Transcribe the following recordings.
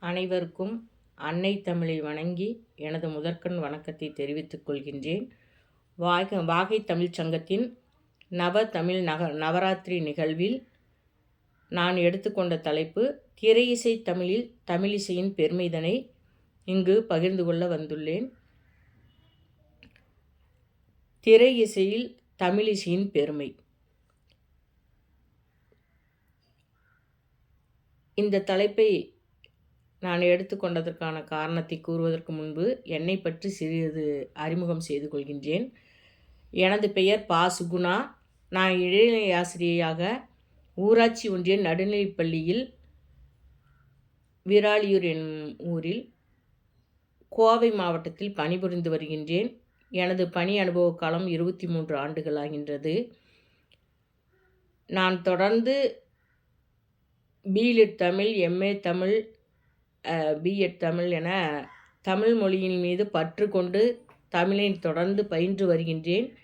அனைவருக்கும் அன்னை தமிழை வணங்கி எனது முதற்கண் வணக்கத்தை தெரிவித்துக் கொள்கின்றேன். வாக வாகை தமிழ்ச் சங்கத்தின் நவ தமிழ் நக நவராத்திரி நிகழ்வில் நான் எடுத்துக்கொண்ட தலைப்பு திரையிசை தமிழில் தமிழிசையின் பெருமைதனை இங்கு பகிர்ந்து கொள்ள வந்துள்ளேன். திரை இசையில் தமிழிசையின் பெருமை. இந்த தலைப்பை நான் எடுத்துக்கொண்டதற்கான காரணத்தை கூறுவதற்கு முன்பு என்னை பற்றி சிறிது அறிமுகம் செய்து கொள்கின்றேன். எனது பெயர் பா சுகுணா நான் இடைநிலை ஆசிரியையாக ஊராட்சி ஒன்றிய நடுநிலைப்பள்ளியில் விராலியூர் என்னும் ஊரில் கோவை மாவட்டத்தில் பணிபுரிந்து வருகின்றேன். எனது பணி அனுபவ காலம் இருபத்தி மூன்று ஆண்டுகள் ஆகின்றது. நான் தொடர்ந்து BLitt Tamil MA Tamil BEd Tamil என தமிழ் மொழியின் மீது பற்று கொண்டு தமிழை தொடர்ந்து பயின்று வருகின்றேன்.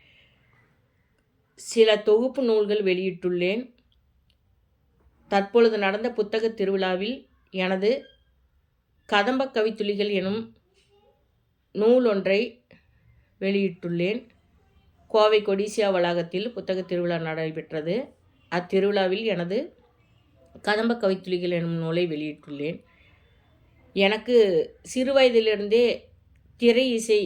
சில தொகுப்பு நூல்கள் வெளியிட்டுள்ளேன். தற்பொழுது நடந்த புத்தக திருவிழாவில் எனது கதம்ப கவித்துளிகள் எனும் நூல் ஒன்றை வெளியிட்டுள்ளேன். கோவை கொடிசியா வளாகத்தில் புத்தக திருவிழா நடைபெற்றது. அத்திருவிழாவில் எனது கதம்ப கவித்துளிகள் எனும் நூலை வெளியிட்டுள்ளேன். எனக்கு சிறு வயதிலிருந்தே திரை இசை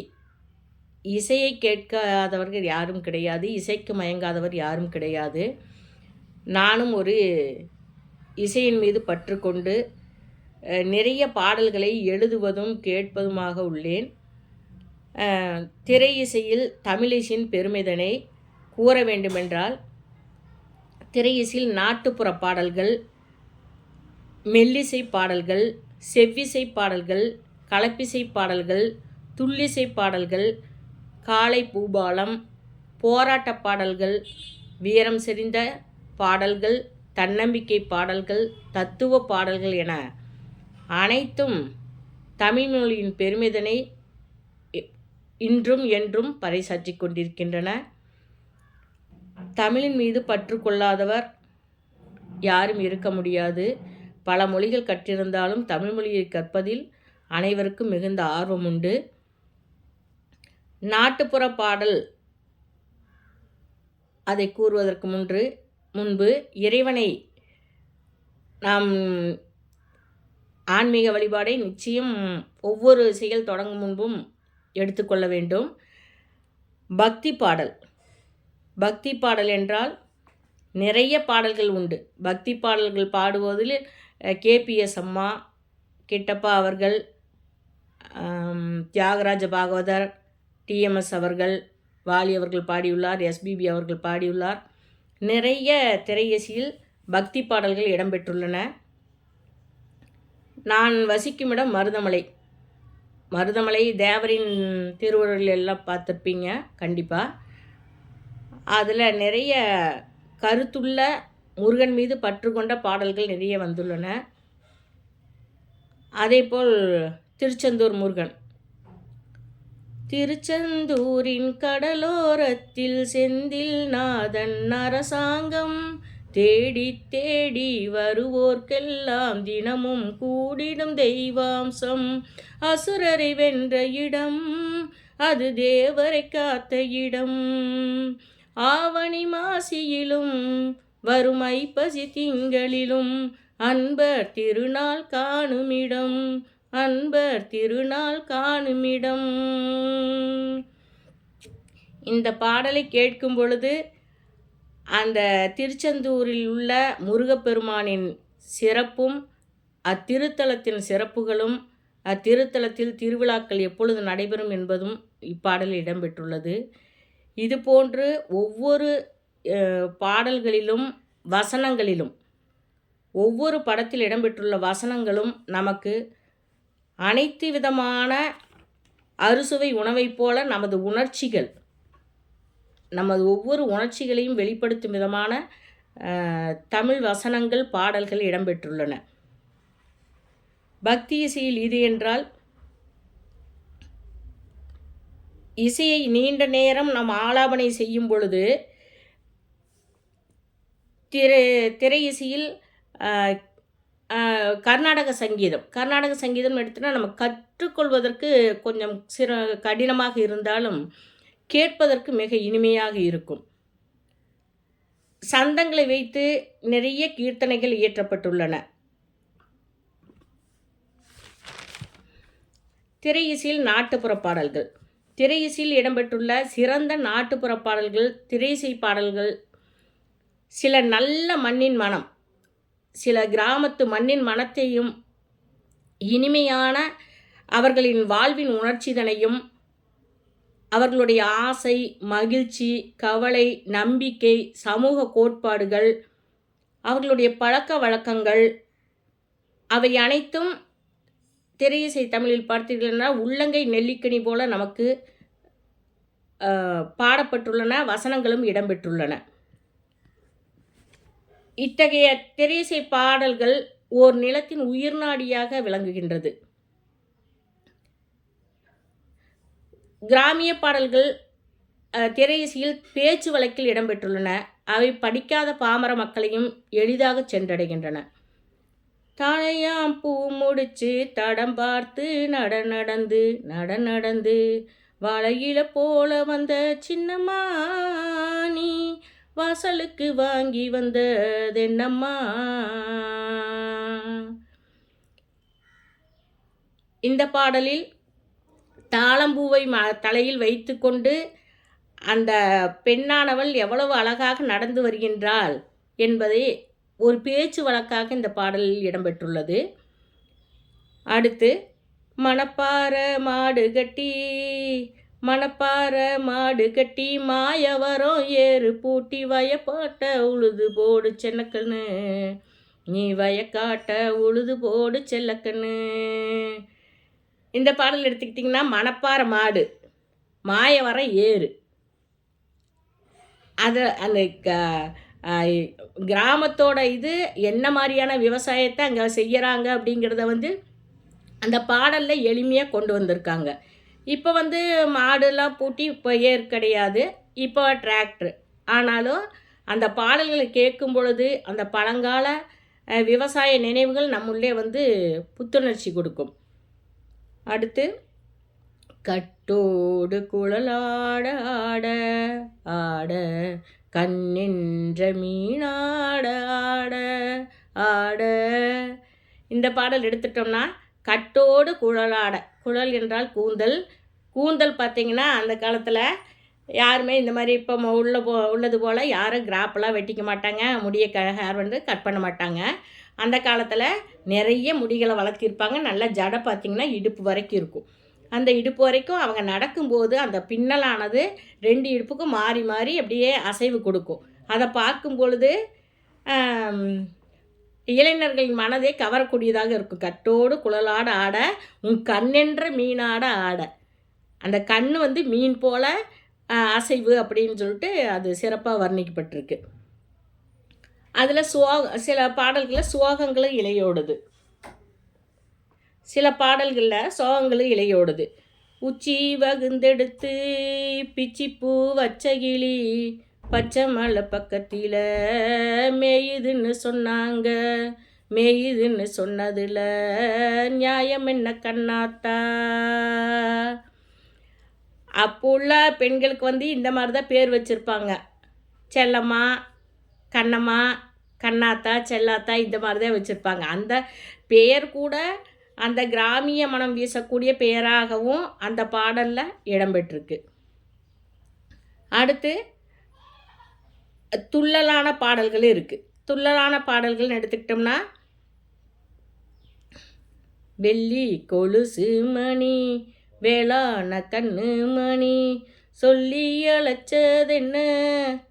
இசையை கேட்காதவர்கள் யாரும் கிடையாது. இசைக்கு மயங்காதவர் யாரும் கிடையாது. நானும் ஒரு இசையின் மீது பற்றுக்கொண்டு நிறைய பாடல்களை எழுதுவதும் கேட்பதுமாக உள்ளேன். திரை இசையில் தமிழிசையின் பெருமிதனை கூற வேண்டுமென்றால் திரை இசையில் நாட்டுப்புற பாடல்கள் மெல்லிசை பாடல்கள் செவ்விசை பாடல்கள் கலப்பிசை பாடல்கள் துள்ளிசை பாடல்கள் காளை பூபாலம் போராட்ட பாடல்கள் வீரம் செறிந்த பாடல்கள் தன்னம்பிக்கை பாடல்கள் தத்துவ பாடல்கள் என அனைத்தும் தமிழ்மொழியின் பெருமிதனை இன்றும் என்றும் பறைசாற்றி கொண்டிருக்கின்றன. தமிழின் மீது பற்று கொள்ளாதவர் யாரும் இருக்க முடியாது. பல மொழிகள் கற்றிருந்தாலும் தமிழ் மொழியை கற்பதில் அனைவருக்கும் மிகுந்த ஆர்வம் உண்டு. நாட்டுப்புற பாடல் அதை கூறுவதற்கு முன்று முன்பு இறைவனை நாம் ஆன்மீக வழிபாடை நிச்சயம் ஒவ்வொரு செயல் தொடங்கும் முன்பும் எடுத்துக்கொள்ள வேண்டும். பக்தி பாடல். பக்தி பாடல் என்றால் நிறைய பாடல்கள் உண்டு. பக்தி பாடல்கள் பாடுவதில் கேபிஎஸ் அம்மா கிட்டப்பா அவர்கள் தியாகராஜ பாகவதர் டிஎம்எஸ் அவர்கள் வாலி அவர்கள் பாடியுள்ளார் எஸ்பிபி அவர்கள் பாடியுள்ளார். நிறைய திரையசியில் பக்தி பாடல்கள் இடம்பெற்றுள்ளன. நான் வசிக்கும் இடம் மருதமலை. மருதமலை தேவரின் திருவுருள் எல்லாம் பார்த்துருப்பீங்க கண்டிப்பாக அதில் நிறைய கருத்துள்ள முருகன் மீது பற்று கொண்ட பாடல்கள் நிறைய வந்துள்ளன. அதேபோல் திருச்செந்தூர் முருகன். திருச்செந்தூரின் கடலோரத்தில் செந்தில் நாதன் அரசாங்கம் தேடி தேடி வருவோர்க்கெல்லாம் தினமும் கூடிடும் தெய்வாம்சம். அசுரரை வென்ற இடம் அது தேவரை காத்த இடம். ஆவணி மாசியிலும் வரும் ஐப்பசி திங்களிலும் அன்பர் திருநாள் காணுமிடம் அன்பர் திருநாள் காணுமிடம். இந்த பாடலை கேட்கும் பொழுது அந்த திருச்செந்தூரில் உள்ள முருகப்பெருமானின் சிறப்பும் அத்திருத்தலத்தின் சிறப்புகளும் அத்திருத்தலத்தில் திருவிழாக்கள் எப்பொழுது நடைபெறும் என்பதும் இப்பாடலில் இடம்பெற்றுள்ளது. இதுபோன்று ஒவ்வொரு பாடல்களிலும் வசனங்களிலும் ஒவ்வொரு படத்தில் இடம்பெற்றுள்ள வசனங்களும் நமக்கு அனைத்து விதமான அறுசுவை உணவைப் போல நமது உணர்ச்சிகள் நமது ஒவ்வொரு உணர்ச்சிகளையும் வெளிப்படுத்தும் விதமான தமிழ் வசனங்கள் பாடல்கள் இடம்பெற்றுள்ளன. பக்தி இசையில் இது என்றால் இசையை நீண்ட நேரம் நம் ஆலாபனை செய்யும் பொழுது திரை திரை இசையில் கர்நாடக சங்கீதம். கர்நாடக சங்கீதம் எடுத்துனா நம்ம கற்றுக்கொள்வதற்கு கொஞ்சம் சிற கடினமாக இருந்தாலும் கேட்பதற்கு மிக இனிமையாக இருக்கும். சந்தங்களை வைத்து நிறைய கீர்த்தனைகள் இயற்றப்பட்டுள்ளன. திரை இசையில் நாட்டுப்புற பாடல்கள். திரை இசையில் இடம்பெற்றுள்ள சிறந்த நாட்டுப்புற பாடல்கள் திரை இசை பாடல்கள் சில நல்ல மண்ணின் மனம் சில கிராமத்து மண்ணின் மனத்தையும் இனிமையான அவர்களின் வாழ்வின் உணர்ச்சிதனையும் அவர்களுடைய ஆசை மகிழ்ச்சி கவலை நம்பிக்கை சமூக கோட்பாடுகள் அவர்களுடைய பழக்க வழக்கங்கள் அவை அனைத்தும் திரையிசை தமிழில் பார்த்தீர்கள்னா உள்ளங்கை நெல்லிக்கனி போல நமக்கு பாடப்பட்டுள்ளன வசனங்களும் இடம்பெற்றுள்ளன. இத்தகைய திரையிசை பாடல்கள் ஓர் நிலத்தின் உயிர்நாடியாக விளங்குகின்றது. கிராமிய பாடல்கள் திரையிசையில் பேச்சு வழக்கில் இடம்பெற்றுள்ளன. அவை படிக்காத பாமர மக்களையும் எளிதாக சென்றடைகின்றன. தாழையாம் பூ முடிச்சு தடம் பார்த்து நட நடந்து நட நடந்து வளையில போல வந்த சின்னம்மா நீ வாசலுக்கு வாங்கி வந்ததென்னம்மா? இந்த பாடலில் தாளம்பூவை ம தலையில் வைத்துக்கொண்டு அந்த பெண்ணானவள் எவ்வளவு அழகாக நடந்து வருகின்றாள் என்பதை ஒரு பேச்சு வழக்காக இந்த பாடலில் இடம்பெற்றுள்ளது. அடுத்து மணப்பாற மாடு கட்டி மணப்பாற மாடு கட்டி மாயவரம் ஏறு பூட்டி வயப்பாட்ட உழுது போடு செல்லக்கண்ணு. நீ வயக்காட்ட உழுது போடு செல்லக்கண்ணு. இந்த பாடல் எடுத்துக்கிட்டிங்கன்னா மணப்பாறை மாடு மாயவரம் ஏறு. அதை அந்த க கிராமத்தோட இது என்ன மாதிரியான விவசாயத்தை அங்கே செய்கிறாங்க அப்படிங்கிறத வந்து அந்த பாடலில் எளிமையாக கொண்டு வந்திருக்காங்க. இப்போ வந்து மாடுலாம் பூட்டி இப்போ ஏர் கிடையாது. இப்போ டிராக்டர் ஆனாலும் அந்த பாடல்களை கேட்கும் பொழுது அந்த பழங்கால விவசாய நினைவுகள் நம்முள்ளே வந்து புத்துணர்ச்சி கொடுக்கும். அடுத்து கட்டோடு குழலாட ஆட ஆட கண்ணின்ற மீனாட ஆட ஆட இந்த பாடல் எடுத்துட்டோம்னா கட்டோடு குழலாட குழல் என்றால் கூந்தல் கூந்தல் பார்த்தீங்கன்னா அந்த காலத்தில் யாருமே இந்த மாதிரி இப்போ உள்ள போ உள்ளது போல் யாரும் கிராப்பெல்லாம் வெட்டிக்க மாட்டாங்க. முடியை க ஹேர் வந்து கட் பண்ண மாட்டாங்க. அந்த காலத்தில் நிறைய முடிகளை வளர்த்திருப்பாங்க. நல்லா ஜடை பார்த்திங்கன்னா இடுப்பு வரைக்கும் இருக்கும். அந்த இடுப்பு வரைக்கும் அவங்க நடக்கும்போது அந்த பின்னலானது ரெண்டு இடுப்புக்கும் மாறி மாறி அப்படியே அசைவு கொடுக்கும். அதை பார்க்கும் பொழுது இளைஞர்களின் மனதை கவரக்கூடியதாக இருக்கும். கட்டோடு குழலாட ஆட உன் கண்ணென்ற மீனாட ஆட. அந்த கண் வந்து மீன் போல அசைவு அப்படின்னு சொல்லிட்டு அது சிறப்பாக வர்ணிக்கப்பட்டிருக்கு. அதில் சுவாக சில பாடல்களில் சுவாகங்களும் இலையோடுது. சில பாடல்களில் சோகங்களும் இலையோடுது. உச்சி வகுந்தெடுத்து பிச்சிப்பூ வச்ச கிளி பச்சை மலை பக்கத்தில் மேயுதுன்னு சொன்னாங்க. மேயுதுன்னு சொன்னதில் நியாயம் என்ன கண்ணாத்தா? அப்போ உள்ள பெண்களுக்கு வந்து இந்த மாதிரி தான் பேர் வச்சுருப்பாங்க. செல்லம்மா கண்ணம்மா கண்ணாத்தா செல்லாத்தா இந்த மாதிரி தான் வச்சுருப்பாங்க. அந்த பேர் கூட அந்த கிராமிய மனம் வீசக்கூடிய பெயராகவும் அந்த பாடலில் இடம்பெற்றிருக்கு அடுத்து துள்ளலான பாடல்கள் இருக்குது துள்ளலான பாடல்கள்னு எடுத்துக்கிட்டோம்னா வெள்ளி கொலுசு மணி வேளாண கண்ணு மணி சொல்லி அழைச்சதென்ன?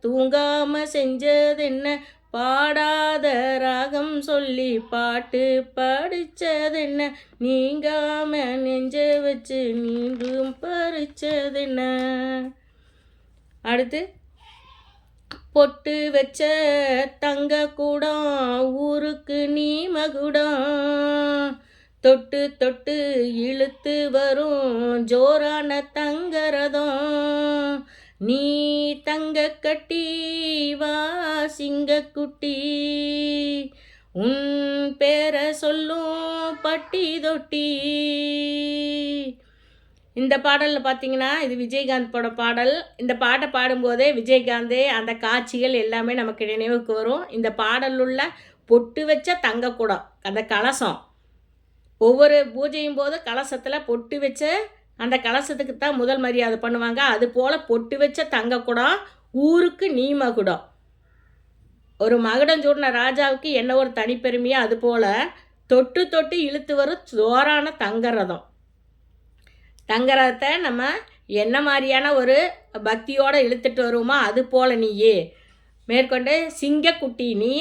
தூங்காம செஞ்சதென்ன? பாடாத ராகம் சொல்லி பாட்டு படிச்சதென்ன? நீங்காம நெஞ்ச வச்சு நீங்கும் பறிச்சதென்ன? அடுத்து பொட்டு வச்ச தங்க கூடம் ஊருக்கு நீ மகுடம். தொட்டு தொட்டு இழுத்து வரும் ஜோரான தங்கரதம். நீ தங்க கட்டி வா சிங்கக்குட்டி உன் பேரை சொல்லும் பட்டி தொட்டி. இந்த பாடலில் பார்த்தீங்கன்னா இது விஜயகாந்த் பட பாடல். இந்த பாட்டை பாடும்போதே விஜயகாந்தே அந்த காட்சிகள் எல்லாமே நமக்கு நினைவுக்கு வரும். இந்த பாடல் பொட்டு வச்ச தங்கக்கூடம் அந்த கலசம். ஒவ்வொரு பூஜையும் போது கலசத்தில் பொட்டு வச்ச அந்த கலசத்துக்கு தான் முதல் மரியாதை பண்ணுவாங்க. அது போல் பொட்டு வச்ச தங்கக்கூடம் ஊருக்கு நீ மகுடம் ஒரு மகுடம் சூடின ராஜாவுக்கு என்ன ஒரு தனிப்பெருமையோ அது போல் தொட்டு தொட்டு இழுத்து வரும் சோறான தங்கரதம் தங்கரத்தை நம்ம என்ன மாதிரியான ஒரு பக்தியோடு இழுத்துட்டு வருவோமோ அது போல் நீயே. மேற்கொண்டு சிங்கக்குட்டி நீ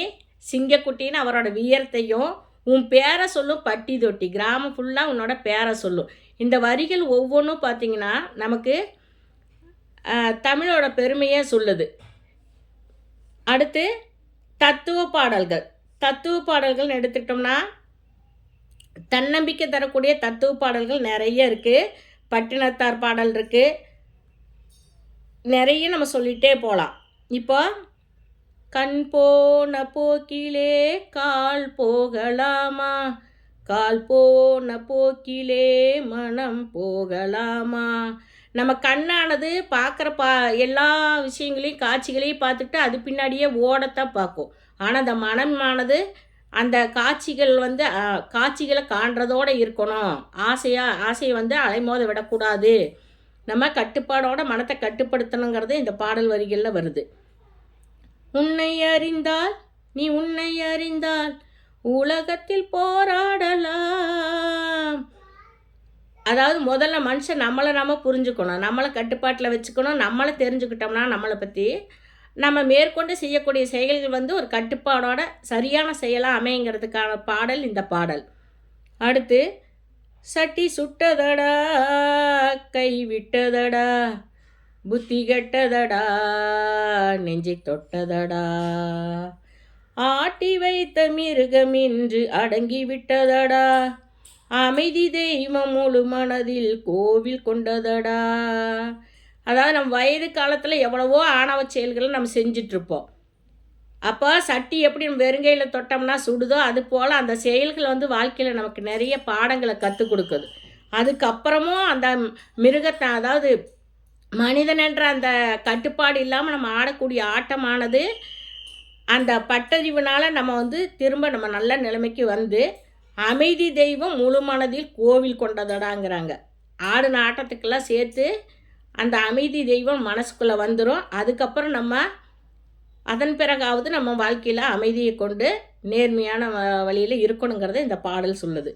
சிங்கக்குட்டின்னு அவரோட வியர்த்தையும் உன் பேரை சொல்லும் பட்டி தொட்டி. கிராமம் ஃபுல்லாக உன்னோட பேரை சொல்லும் இந்த வரிகள் ஒவ்வொன்றும் பார்த்திங்கன்னா நமக்கு தமிழோட பெருமையே சொல்லுது. அடுத்து தத்துவ பாடல்கள். தத்துவ பாடல்கள்னு எடுத்துக்கிட்டோம்னா தன்னம்பிக்கை தரக்கூடிய தத்துவ பாடல்கள் நிறைய இருக்குது பட்டினத்தார் பாடல் இருக்குது நிறைய நம்ம சொல்லிகிட்டே போகலாம் இப்போ கண் போன போக்கிலே கால் போகலாமா? கால் போன போக்கிலே மனம் போகலாமா? நம்ம கண்ணானது பார்க்குற பா எல்லா விஷயங்களையும் காட்சிகளையும் பார்த்துட்டு அது பின்னாடியே ஓடத்தான் பார்க்கும். ஆனால் அந்த மனமானது அந்த காட்சிகள் வந்து காட்சிகளை காண்றதோடு இருக்கணும். ஆசையாக ஆசையை வந்து அலைமோத விடக்கூடாது. நம்ம கட்டுப்பாடோட மனத்தை கட்டுப்படுத்தணுங்கிறது இந்த பாடல் வரிகளில் வருது. உன்னை அறிந்தால் நீ உன்னை அறிந்தால் உலகத்தில் போராடலாம். அதாவது முதல்ல மனுஷன் நம்மளை நம்ம புரிஞ்சுக்கணும் நம்மளை கட்டுப்பாட்டில் வச்சுக்கணும் நம்மளை தெரிஞ்சுக்கிட்டோம்னா நம்மளை பற்றி நம்ம மேற்கொண்டு செய்யக்கூடிய செயல்கள் வந்து ஒரு கட்டுப்பாடோட சரியான செயலாக அமைங்கிறதுக்கான பாடல் இந்த பாடல். அடுத்து சட்டி சுட்டதடா கை விட்டதடா. புத்தி கெட்டதடா நெஞ்சி தொட்டதடா. ஆட்டி வைத்த மிருகம் இன்று அடங்கி விட்டதடா. அமைதி தெய்வம் முழு மனதில் கோவில் கொண்டதடா. அதாவது நம்ம வயது காலத்தில் எவ்வளவோ ஆணவ செயல்களை நம்ம செஞ்சிட்ருப்போம் அப்போ சட்டி எப்படி நம்ம வெறுங்கையில் தொட்டோம்னா சுடுதோ அது போல் அந்த செயல்கள் வந்து வாழ்க்கையில் நமக்கு நிறைய பாடங்களை கற்றுக் கொடுக்குது. அதுக்கப்புறமும் அந்த மிருகத்தை அதாவது மனிதன் என்ற அந்த கட்டுப்பாடு இல்லாமல் நம்ம ஆடக்கூடிய ஆட்டமானது அந்த பட்டறிவுனால் நம்ம வந்து திரும்ப நம்ம நல்ல நிலைமைக்கு வந்து அமைதி தெய்வம் முழு மனதில் கோவில் கொண்டதடாங்கிறாங்க. ஆடின ஆட்டத்துக்கெல்லாம் சேர்த்து அந்த அமைதி தெய்வம் மனசுக்குள்ளே வந்துடும் அதுக்கப்புறம் நம்ம அதன் பிறகாவது நம்ம வாழ்க்கையில் அமைதியை கொண்டு நேர்மையான வழியில் இருக்கணுங்கிறத இந்த பாடல் சொல்லுது.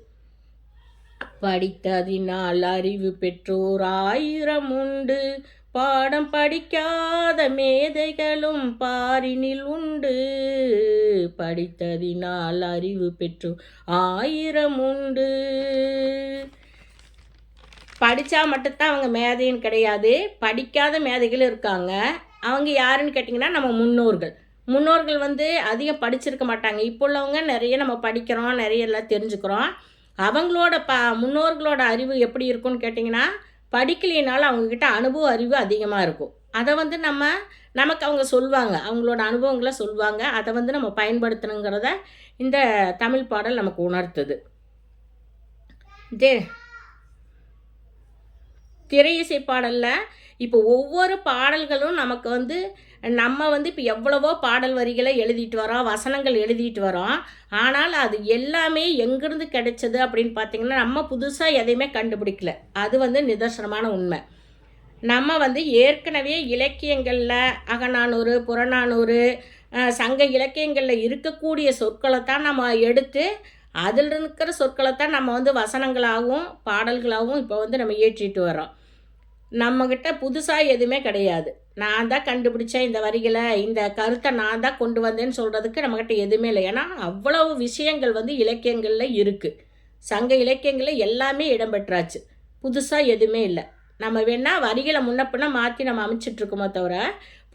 படித்ததினால் அறிவு பெற்றோர் ஆயிரம் உண்டு. பாடம் படிக்காத மேதைகளும் பாரினில் உண்டு. படித்ததினால் அறிவு பெற்றோர் ஆயிரம் உண்டு. படித்தா மட்டும்தான் அவங்க மேதைன்னு கிடையாது. படிக்காத மேதைகளும் இருக்காங்க. அவங்க யாருன்னு கேட்டிங்கன்னா நம்ம முன்னோர்கள். முன்னோர்கள் வந்து அதிகம் படிச்சிருக்க மாட்டாங்க. இப்போ உள்ளவங்க நிறைய நம்ம படிக்கிறோம் நிறைய எல்லாம் தெரிஞ்சுக்கிறோம். அவங்களோட ப முன்னோர்களோட அறிவு எப்படி இருக்கும்னு கேட்டிங்கன்னா படிக்கலைனாலும் அவங்கக்கிட்ட அனுபவ அறிவு அதிகமாக இருக்கும். அதை வந்து நம்ம நமக்கு அவங்க சொல்லுவாங்க அவங்களோட அனுபவங்களை சொல்லுவாங்க அதை வந்து நம்ம பயன்படுத்தணுங்கிறத இந்த தமிழ் பாடல் நமக்கு உணர்த்துது. தே திரையிசை பாடலில் இப்போ ஒவ்வொரு பாடல்களும் நமக்கு வந்து நம்ம வந்து இப்போ எவ்வளவோ பாடல் வரிகளை எழுதிட்டு வரோம் வசனங்கள் எழுதிட்டு வரோம். ஆனால் அது எல்லாமே எங்கேருந்து கிடைச்சது அப்படின்னு பார்த்தீங்கன்னா நம்ம புதுசாக எதையுமே கண்டுபிடிக்கல. அது வந்து நிதர்சனமான உண்மை. நம்ம வந்து ஏற்கனவே இலக்கியங்களில் அகநானூறு புறநானூறு சங்க இலக்கியங்களில் இருக்கக்கூடிய சொற்களை தான் நம்ம எடுத்து அதில் இருக்கிற சொற்களை தான் நம்ம வந்து வசனங்களாகவும் பாடல்களாகவும் இப்போ வந்து நம்ம ஏற்றிட்டு வரோம் நம்மக்கிட்ட புதுசாக எதுவுமே கிடையாது. நான் தான் கண்டுபிடிச்சேன் இந்த வரிகளை இந்த கருத்தை நான் தான் கொண்டு வந்தேன்னு சொல்கிறதுக்கு நம்மக்கிட்ட எதுவுமே இல்லை. ஏன்னா அவ்வளவு விஷயங்கள் வந்து இலக்கியங்களில் இருக்குது சங்க இலக்கியங்களில் எல்லாமே இடம்பெற்றாச்சு. புதுசாக எதுவுமே இல்லை. நம்ம வேணால் வரிகளை முன்ன மாற்றி நம்ம அமைச்சிட்ருக்கோமோ தவிர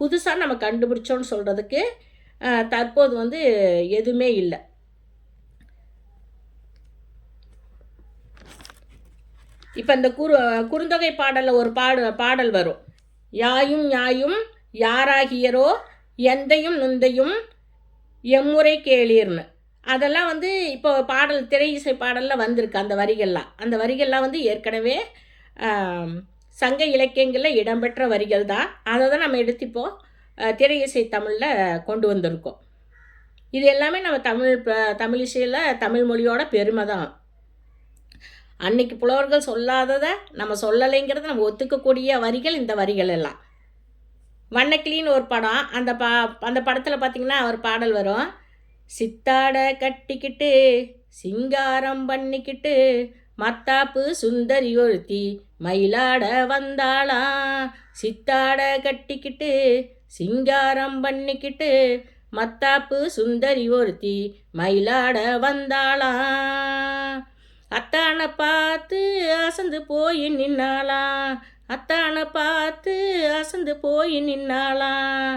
புதுசாக நம்ம கண்டுபிடிச்சோன்னு சொல்கிறதுக்கு தற்போது வந்து எதுவுமே இல்லை. இப்போ இந்த குறு குறுந்தொகை பாடலில் ஒரு பாடு பாடல் வரும். யாயும் யாயும் யாராகியரோ எந்தையும் நுந்தையும் எம்முறை கேளீர்னு. அதெல்லாம் வந்து இப்போ பாடல் திரை இசை பாடலில் வந்திருக்கு அந்த வரிகள்லாம். அந்த வரிகள்லாம் வந்து ஏற்கனவே சங்க இலக்கியங்களில் இடம்பெற்ற வரிகள் தான். அதை தான் நம்ம எடுத்து இப்போது திரை இசை தமிழில் கொண்டு வந்திருக்கோம். இது எல்லாமே நம்ம தமிழ் தமிழ் இசையில் தமிழ் மொழியோட பெருமை தான். அன்னைக்கு புலவர்கள் சொல்லாததை நம்ம சொல்லலைங்கிறத நம்ம ஒத்துக்கக்கூடிய வரிகள் இந்த வரிகள் எல்லாம். வண்ணக்கிளின்னு ஒரு படம். அந்த பா அந்த படத்தில் பார்த்திங்கன்னா ஒரு பாடல் வரும். சித்தாட கட்டிக்கிட்டு சிங்காரம் பண்ணிக்கிட்டு மத்தாப்பு சுந்தரி ஒருத்தி மயிலாட வந்தாளாம் சித்தாட கட்டிக்கிட்டு சிங்காரம் பண்ணிக்கிட்டு மத்தாப்பு சுந்தரி ஒருத்தி மயிலாட வந்தாளாம் அத்தானை பார்த்து அசந்து போய் நின்னாளாம் அத்தானை பார்த்து அசந்து போய் நின்னாளாம்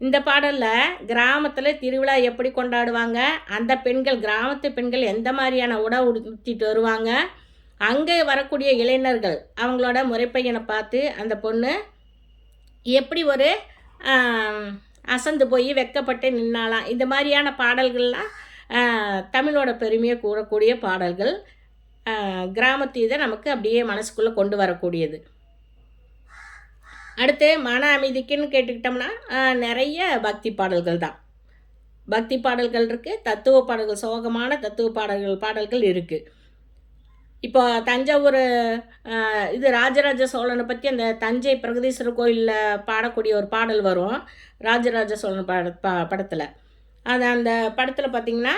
இந்த பாடலில் கிராமத்தில் திருவிழா எப்படி கொண்டாடுவாங்க? அந்த பெண்கள் கிராமத்து பெண்கள் எந்த மாதிரியான உடை உடுத்திட்டு வருவாங்க? அங்கே வரக்கூடிய இளைஞர்கள் அவங்களோட முறைப்பையனை பார்த்து அந்த பொண்ணு எப்படி ஒரு அசந்து போய் வெக்கப்பட்டு நின்னாலாம் இந்த மாதிரியான பாடல்கள்லாம் தமிழோட பெருமையை கூறக்கூடிய பாடல்கள் கிராமத்து இதை நமக்கு அப்படியே மனசுக்குள்ளே கொண்டு வரக்கூடியது. அடுத்து மன அமைதிக்குன்னு கேட்டுக்கிட்டோம்னா நிறைய பக்தி பாடல்கள் தான். பக்தி பாடல்கள் இருக்குது தத்துவ பாடல்கள் சோகமான தத்துவ பாடல்கள் பாடல்கள் இருக்குது இப்போ தஞ்சாவூர் இது ராஜராஜ சோழனை பற்றி அந்த தஞ்சை பிரகதீஸ்வரர் கோயிலில் பாடக்கூடிய ஒரு பாடல் வரும் ராஜராஜ சோழன் பட படத்தில். அது அந்த படத்தில் பார்த்தீங்கன்னா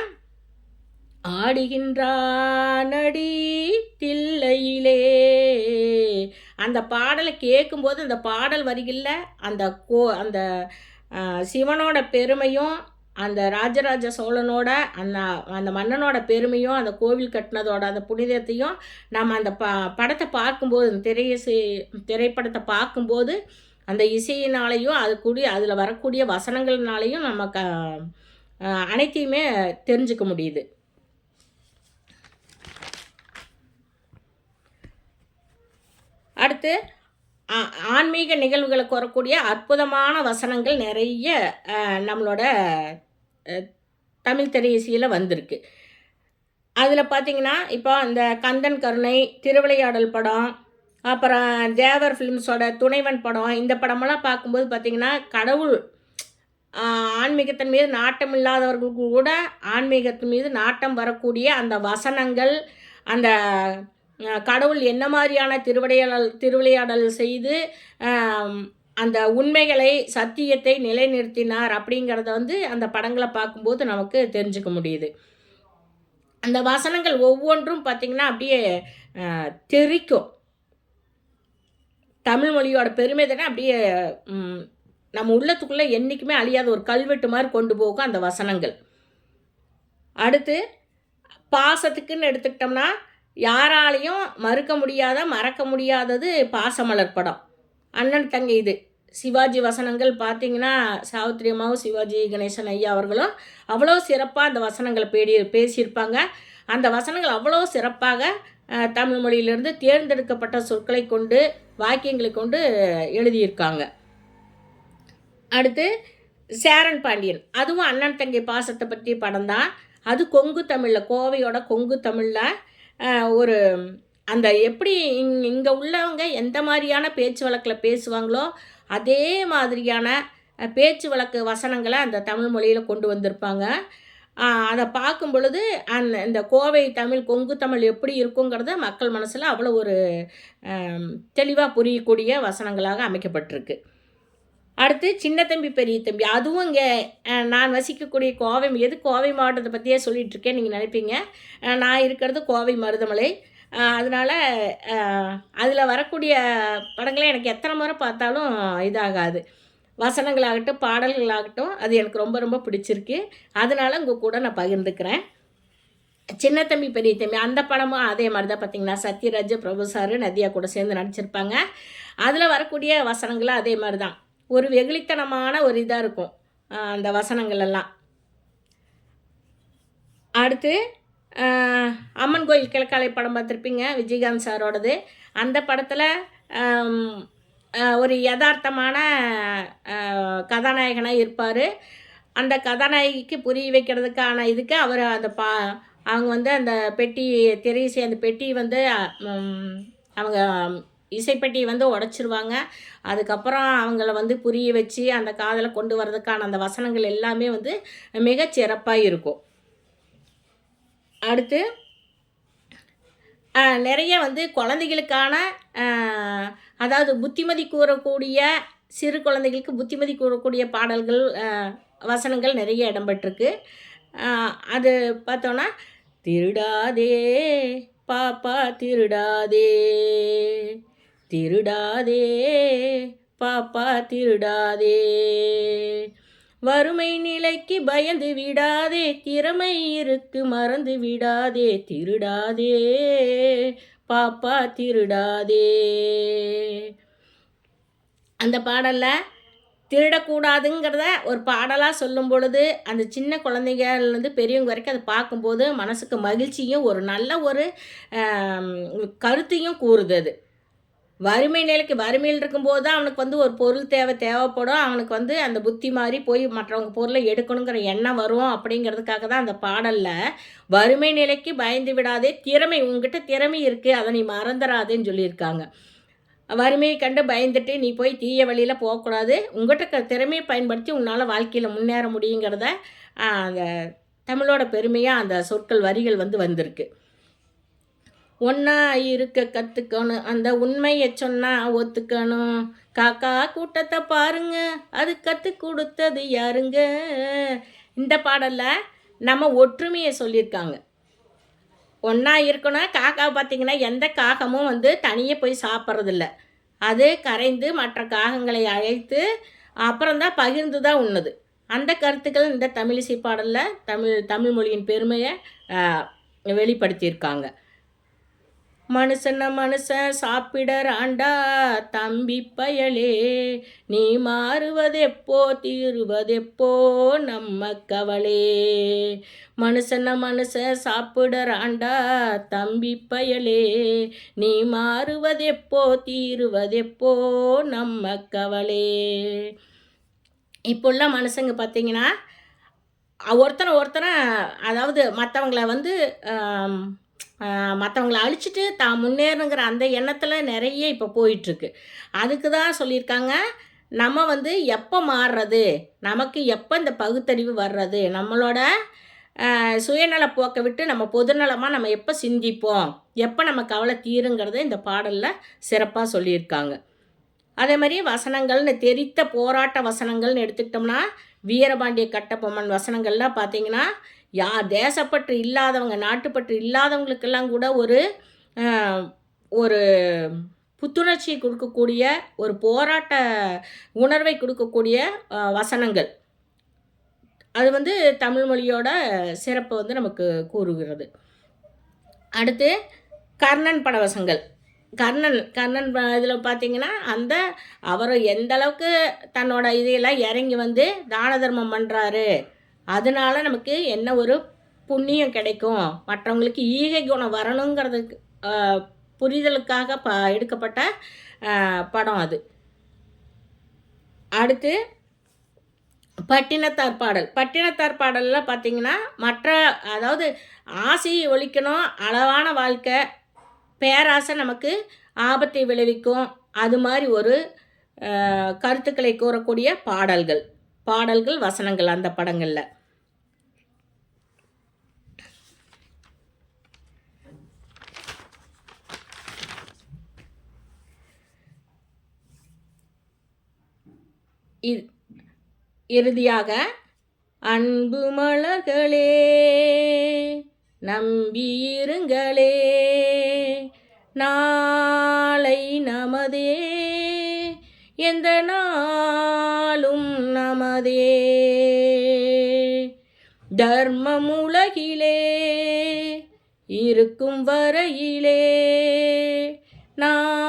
ஆடுகின்றானடி தில்லையிலே. அந்த பாடலை கேட்கும்போது அந்த பாடல் வரிகளில் அந்த கோ அந்த சிவனோட பெருமையும் அந்த ராஜராஜ சோழனோட அந்த அந்த மன்னனோட பெருமையும் அந்த கோவில் கட்டினதோட அந்த புனிதத்தையும் நம்ம அந்த ப படத்தை பார்க்கும்போது அந்த திரையிசை திரைப்படத்தை பார்க்கும்போது அந்த இசையினாலையும் அது கூடிய அதில் வரக்கூடிய வசனங்கள்னாலையும் நம்ம க அனைத்தையுமே தெரிஞ்சுக்க முடியுது. அடுத்து ஆன்மீக நிகழ்வுகளுக்கு வரக்கூடிய அற்புதமான வசனங்கள் நிறைய நம்மளோட தமிழ் திரையிசையில் வந்திருக்கு. அதில் பார்த்தீங்கன்னா இப்போ அந்த கந்தன் கருணை திருவிளையாடல் படம் அப்புறம் தேவர் ஃபிலிம்ஸோட துணைவன் படம் இந்த படமெல்லாம் பார்க்கும்போது பார்த்திங்கன்னா கடவுள் ஆன்மீகத்தின் மீது நாட்டம் இல்லாதவர்களுக்கு கூட ஆன்மீகத்தின் மீது நாட்டம் வரக்கூடிய அந்த வசனங்கள் அந்த கடவுள் என்ன மாதிரியான திருவிளையாடல் திருவிளையாடல் செய்து அந்த உண்மைகளை சத்தியத்தை நிலைநிறுத்தினார் அப்படிங்கிறத வந்து அந்த படங்களை பார்க்கும்போது நமக்கு தெரிஞ்சுக்க முடியுது. அந்த வசனங்கள் ஒவ்வொன்றும் பார்த்திங்கன்னா அப்படியே தெரிக்கும். தெறிக்கும் தமிழ் மொழியோட பெருமை தானே அப்படியே நம்ம உள்ளத்துக்குள்ளே என்றைக்குமே அழியாத ஒரு கல்வெட்டு மாதிரி கொண்டு போகும் அந்த வசனங்கள். அடுத்து பாசத்துக்குன்னு எடுத்துக்கிட்டோம்னா யாராலையும் மறுக்க முடியாத மறக்க முடியாதது பாசமலர் படம். அண்ணன் தங்கை இது. சிவாஜி வசனங்கள் பார்த்தீங்கன்னா சாவித்திரி அம்மாவும் சிவாஜி கணேசன் ஐயா அவர்களும் அவ்வளோ சிறப்பாக அந்த வசனங்களை பேடி பேசியிருப்பாங்க. அந்த வசனங்கள் அவ்வளோ சிறப்பாக தமிழ் மொழியிலிருந்து தேர்ந்தெடுக்கப்பட்ட சொற்களை கொண்டு வாக்கியங்களை கொண்டு எழுதியிருக்காங்க. அடுத்து சேரன் பாண்டியன். அதுவும் அண்ணன் தங்கை பாசத்தை பற்றி படம் தான். அது கொங்கு தமிழில் கோவையோட கொங்கு தமிழில் ஒரு அந்த எப்படி இங் இங்கே உள்ளவங்க எந்த மாதிரியான பேச்சு வழக்கில் பேசுவாங்களோ அதே மாதிரியான பேச்சு வழக்கு வசனங்களை அந்த தமிழ் மொழியில் கொண்டு வந்திருப்பாங்க. அதை பார்க்கும் பொழுது அந்த இந்த கோவை தமிழ் கொங்கு தமிழ் எப்படி இருக்குங்கிறத மக்கள் மனசில் அவ்வளோ ஒரு தெளிவாக புரியக்கூடிய வசனங்களாக அமைக்கப்பட்டிருக்கு. அடுத்து சின்ன தம்பி பெரிய தம்பி. அதுவும் இங்கே நான் வசிக்கக்கூடிய கோவை எது கோவை மாவட்டத்தை பற்றியே சொல்லிகிட்ருக்கேன் நீங்கள் நினைப்பீங்க. நான் இருக்கிறது கோவை மருதமலை. அதனால் அதில் வரக்கூடிய படங்களை எனக்கு எத்தனை முறை பார்த்தாலும் இதாகாது. வசனங்களாகட்டும் பாடல்களாகட்டும் அது எனக்கு ரொம்ப ரொம்ப பிடிச்சிருக்கு. அதனால உங்கள் கூட நான் பகிர்ந்துக்கிறேன். சின்ன தம்பி பெரிய தம்பி அந்த படமும் அதே மாதிரி தான் பார்த்தீங்கன்னா சத்யராஜ் பிரபு சார் நதியா கூட சேர்ந்து நடிச்சிருப்பாங்க. அதில் வரக்கூடிய வசனங்களும் அதே மாதிரி தான். ஒரு வெகுளித்தனமான ஒரு இதாக இருக்கும். அந்த வசனங்கள் எல்லாம். அடுத்து அம்மன் கோயில் கிழக்காலை படம் பார்த்துருப்பீங்க விஜயகாந்த் சாரோடது. அந்த படத்தில் ஒரு யதார்த்தமான கதாநாயகனாக இருப்பார். அந்த கதாநாயகிக்கு புரிய வைக்கிறதுக்கான இதுக்கு அவர் அந்த பா அவங்க வந்து அந்த பெட்டி திரைசி அந்த பெட்டி வந்து அவங்க இசைப்பெட்டி வந்து உடச்சிருவாங்க. அதுக்கப்புறம் அவங்கள வந்து புரிய வச்சு அந்த காதலை கொண்டு வர்றதுக்கான அந்த வசனங்கள் எல்லாமே வந்து மிகச்சிறப்பாக இருக்கும். அடுத்து நிறைய வந்து குழந்தைகளுக்கான அதாவது புத்திமதி கூறக்கூடிய சிறு குழந்தைகளுக்கு புத்திமதி கூறக்கூடிய பாடல்கள் வசனங்கள் நிறைய இடம்பெற்றிருக்கு. அது பார்த்தோன்னா திருடாதே பாப்பா திருடாதே திருடாதே பாப்பா திருடாதே. வறுமை நிலைக்கு பயந்து விடாதே திறமை இருக்கு மறந்து விடாதே திருடாதே பாப்பா திருடாதே. அந்த பாடலில் திருடக்கூடாதுங்கிறத ஒரு பாடலாக சொல்லும் பொழுது அந்த சின்ன குழந்தைகள்லேருந்து பெரியவங்க வரைக்கும் அதை பார்க்கும்போது மனசுக்கு மகிழ்ச்சியும் ஒரு நல்ல ஒரு கருத்தையும் கூறுது அது. வறுமை நிலைக்கு வறுமையில் இருக்கும்போது தான் அவனுக்கு வந்து ஒரு பொருள் தேவை தேவைப்படும். அவனுக்கு வந்து அந்த புத்தி மாதிரி போய் மற்றவங்க பொருளை எடுக்கணுங்கிற எண்ணம் வரும் அப்படிங்கிறதுக்காக தான் அந்த பாடலில் வறுமை நிலைக்கு பயந்து விடாதே திறமை உங்ககிட்ட திறமை இருக்குது அதை நீ மறந்துடாதேன்னு சொல்லியிருக்காங்க. வறுமையை கண்டு பயந்துட்டு நீ போய் தீய வழியில் போகக்கூடாது. உங்கள்கிட்ட க திறமையை பயன்படுத்தி உன்னால் வாழ்க்கையில் முன்னேற முடியுங்கிறத அந்த தமிழோட பெருமையாக அந்த சொற்கள் வரிகள் வந்து வந்திருக்கு. ஒன்றா இருக்க கற்றுக்கணும் அந்த உண்மையை சொன்னா ஒத்துக்கணும். காக்கா கூட்டத்தை பாருங்க. அது கற்றுக் கொடுத்தது யாருங்க? இந்த பாடலில் நம்ம ஒற்றுமையை சொல்லியிருக்காங்க. ஒன்றா இருக்கணும் காக்கா பார்த்தீங்கன்னா எந்த காகமும் வந்து தனியே போய் சாப்பிட்றதில்ல. அது கரைந்து மற்ற காகங்களை அழைத்து அப்புறம்தான் பகிர்ந்து தான் உண்ணுது. அந்த கருத்துக்கள் இந்த தமிழிசை பாடலில் தமிழ் தமிழ் மொழியின் பெருமையை வெளிப்படுத்தியிருக்காங்க. மனுஷன மனுஷன் சாப்பிடறாண்டா தம்பி பயலே. நீ மாறுவதெப்போ தீருவதெப்போ நம்ம கவலே. மனுஷன மனுஷன் சாப்பிடறாண்டா தம்பி பயலே. நீ மாறுவதெப்போ தீருவதெப்போ நம்ம கவலே. இப்போல்லாம் மனுஷங்க பார்த்தீங்கன்னா ஒருத்தனை ஒருத்தனை அதாவது மற்றவங்கள வந்து மற்றவங்கள அழிச்சிட்டு தான் முன்னேறணுங்கிற அந்த எண்ணத்தில் நிறைய இப்போ போயிட்டுருக்கு. அதுக்கு தான் சொல்லியிருக்காங்க நம்ம வந்து எப்போ மாறுறது? நமக்கு எப்போ இந்த பகுத்தறிவு வர்றது? நம்மளோட சுயநல போக்கை விட்டு நம்ம பொதுநலமாக நம்ம எப்போ சிந்திப்போம்? எப்போ நம்ம கவலை தீருங்கிறத இந்த பாடலில் சிறப்பாக சொல்லியிருக்காங்க. அதே மாதிரி வசனங்கள்னு தெரித்த போராட்ட வசனங்கள்னு எடுத்துக்கிட்டோம்னா வீரபாண்டிய கட்டபொம்மன் வசனங்கள்லாம் பார்த்தீங்கன்னா யா தேசப்பற்று இல்லாதவங்க நாட்டுப்பற்று இல்லாதவங்களுக்கெல்லாம் கூட ஒரு ஒரு புத்துணர்ச்சியை கொடுக்கக்கூடிய ஒரு போராட்ட உணர்வை கொடுக்கக்கூடிய வசனங்கள். அது வந்து தமிழ் மொழியோட சிறப்பை வந்து நமக்கு கூறுகிறது. அடுத்து கர்ணன் படவசங்கள். கர்ணன் கர்ணன் இதில் பார்த்தீங்கன்னா அந்த அவர் எந்த அளவுக்கு தன்னோட இதையெல்லாம் இறங்கி வந்து தான தர்மம் பண்ணுறாரு அதனால நமக்கு என்ன ஒரு புண்ணியம் கிடைக்கும்? மற்றவங்களுக்கு ஈகை குணம் வரணுங்கிறதுக்கு புரிதலுக்காக ப எடுக்கப்பட்ட படம் அது. அடுத்து பட்டினத்தார் பாடல். பட்டினத்தார் பாடலில் பார்த்தீங்கன்னா மற்ற அதாவது ஆசையை ஒழிக்கணும் அளவான வாழ்க்கை பேராசை நமக்கு ஆபத்தை விளைவிக்கும் அது மாதிரி ஒரு கருத்துக்களை கூறக்கூடிய பாடல்கள். பாடல்கள் வசனங்கள் அந்த படங்களில். இறுதியாக அன்பு மலர்களே நம்பியிருங்களே நாளை நமதே எந்த நாளும் நமதே. தர்மம் உலகிலே இருக்கும் வரையிலே நான்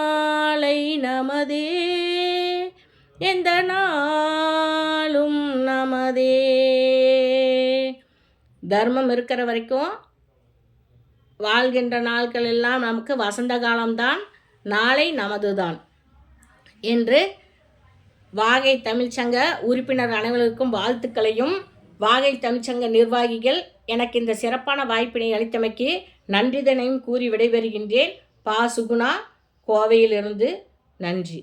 தர்மம் இருக்கிற வரைக்கும் வாழ்கின்ற நாட்கள் எல்லாம் நமக்கு வசந்த காலம்தான் நாளை நமதுதான் என்று வாகை தமிழ்ச்சங்க உறுப்பினர் அனைவருக்கும் வாழ்த்துக்களையும் வாகை தமிழ்ச்சங்க நிர்வாகிகள் எனக்கு இந்த சிறப்பான வாய்ப்பினை அளித்தமைக்கு நன்றிதனையும் கூறி விடைபெறுகின்றேன். பா. சுகுணா கோவையிலிருந்து நன்றி.